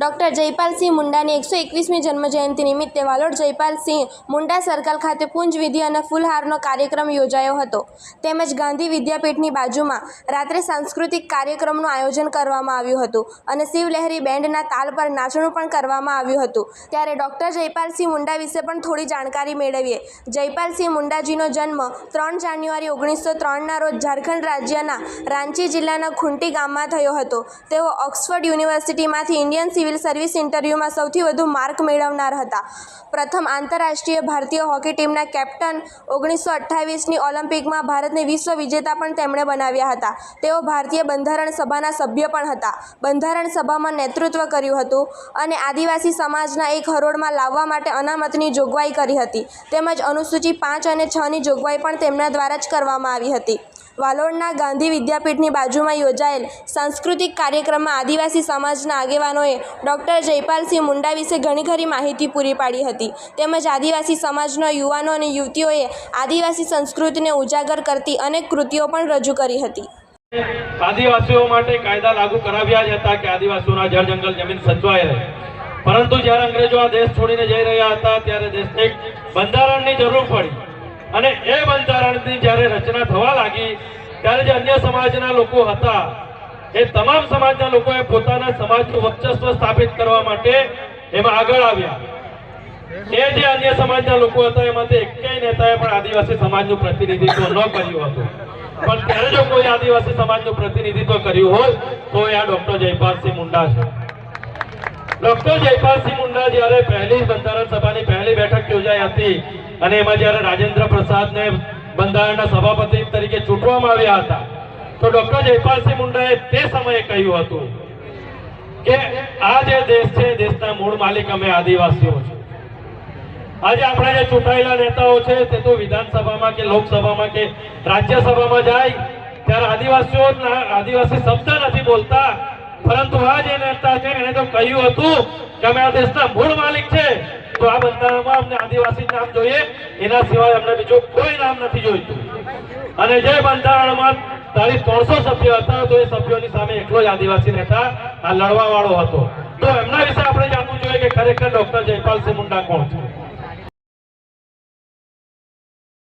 Doctor Jaypalsinh મુંડાની એકસો એકવીસમી જન્મજયંતિ નિમિત્તે વાલોડ જયપાલસિંહ મુંડા સર્કલ ખાતે પૂંજવિધિ અને ફૂલહારનો કાર્યક્રમ યોજાયો હતો. તેમજ ગાંધી વિદ્યાપીઠની બાજુમાં રાત્રે સાંસ્કૃતિક કાર્યક્રમનું આયોજન કરવામાં આવ્યું હતું અને શિવલહેરી બેન્ડના તાલ પર નાચણું પણ કરવામાં આવ્યું હતું. ત્યારે ડૉક્ટર જયપાલસિંહ મુંડા વિશે પણ થોડી જાણકારી મેળવીએ. જયપાલસિંહ મુંડાજીનો જન્મ ત્રણ જાન્યુઆરી ઓગણીસો ત્રણના રોજ ઝારખંડ રાજ્યના રાંચી જિલ્લાના ખુંટી ગામમાં થયો હતો. તેઓ ઓક્સફર્ડ યુનિવર્સિટીમાંથી ઇન્ડિયન સિવિલ સર્વિસ ઇન્ટરવ્યૂમાં સૌથી વધુ માર્ક મેળવનાર હતા. પ્રથમ આંતરરાષ્ટ્રીય ભારતીય હોકી ટીમના કેપ્ટન ઓગણીસો અઠ્ઠાવીસની ઓલિમ્પિકમાં ભારતને વિશ્વ વિજેતા પણ તેમણે બનાવ્યા હતા. તેઓ ભારતીય બંધારણ સભાના સભ્ય પણ હતા. બંધારણ સભામાં નેતૃત્વ કર્યું હતું અને આદિવાસી સમાજના એક હરોળમાં લાવવા માટે અનામતની જોગવાઈ કરી હતી. તેમજ અનુસૂચિ પાંચ અને છની જોગવાઈ પણ તેમના દ્વારા જ કરવામાં આવી હતી. વાલોડના ગાંધી વિદ્યાપીઠની બાજુમાં યોજાયેલ સાંસ્કૃતિક કાર્યક્રમમાં આદિવાસી સમાજના આગેવાનોએ ડૉક્ટર જયપાલસિંહ મુંડા વિશે ઘણી ખરી માહિતી પૂરી પાડી હતી. તેમજ આદિવાસી સમાજના યુવાનો અને યુવતીઓએ આદિવાસી સંસ્કૃતિને ઉજાગર કરતી અનેક કૃતિઓ પણ રજૂ કરી હતી. આદિવાસીઓ માટે કાયદા લાગુ કરાવ્યા જ હતા કે આદિવાસીઓના જળ જંગલ જમીન સચવાય પરંતુ જ્યારે અંગ્રેજો આ દેશ છોડીને જઈ રહ્યા હતા, ત્યારે દેશને બંધારણની જરૂર પડી. અને એ બંધારણની જ્યારે રચના થવા લાગી, ત્યારે જે અન્ય સમાજના લોકો હતા, એ તમામ સમાજના લોકોએ પોતાના સમાજનું વર્ચસ્વ સ્થાપિત કરવા માટે એમાં આગળ આવ્યા. એ જે અન્ય સમાજના લોકો હતા એમાંથી એકેય નેતાએ પણ આદિવાસી સમાજનું પ્રતિનિધિત્વ ન કર્યું હતું. પણ ત્યારે જો કોઈ આદિવાસી સમાજનું પ્રતિનિધિત્વ કર્યું હોય, તો એ આ ડોક્ટર જયપાલસિંહ મુંડા છે. ડોક્ટર જયપાલસિંહ મુંડા જ્યારે પહેલી બંધારણ સભાની પહેલી બેઠક યોજાઈ હતી અને એમાં જ્યારે રાજેન્દ્ર પ્રસાદને બંધારણના સભાપતિ તરીકે ચૂંટવામાં આવ્યા હતા, તો ડોક્ટર જયપાલસિંહ મુંડાએ તે સમયે કહ્યું હતું કે આ જે દેશ છે, દેશના મૂળ માલિક અમે આદિવાસીઓ છે આજે આપણા જે ચૂંટાયેલા નેતાઓ છે, તે તો વિધાનસભામાં કે લોકસભામાં કે રાજ્યસભામાં જાય, ત્યારે આદિવાસીઓ આદિવાસી શબ્દ નથી બોલતા. પરંતુ આ જે નેતા છે, એને તો કહ્યું હતું કે અમે આ દેશના મૂળ માલિક છે. તો આ બંધારણમાં અમને આદિવાસી નામ જોઈએ, એના સિવાય અમને બીજું કોઈ નામ નથી જોઈતું. અને જે બંધારણમાં તારીખ ત્રણસો સભ્યો હતા, તો એ સભ્યોની સામે એકલો જ આદિવાસી નેતા આ લડવા વાળો હતો. તો એમના વિશે આપણે જાણવું જોઈએ કે ખરેખર ડોક્ટર જયપાલસિંહ મુંડા કોણ છે?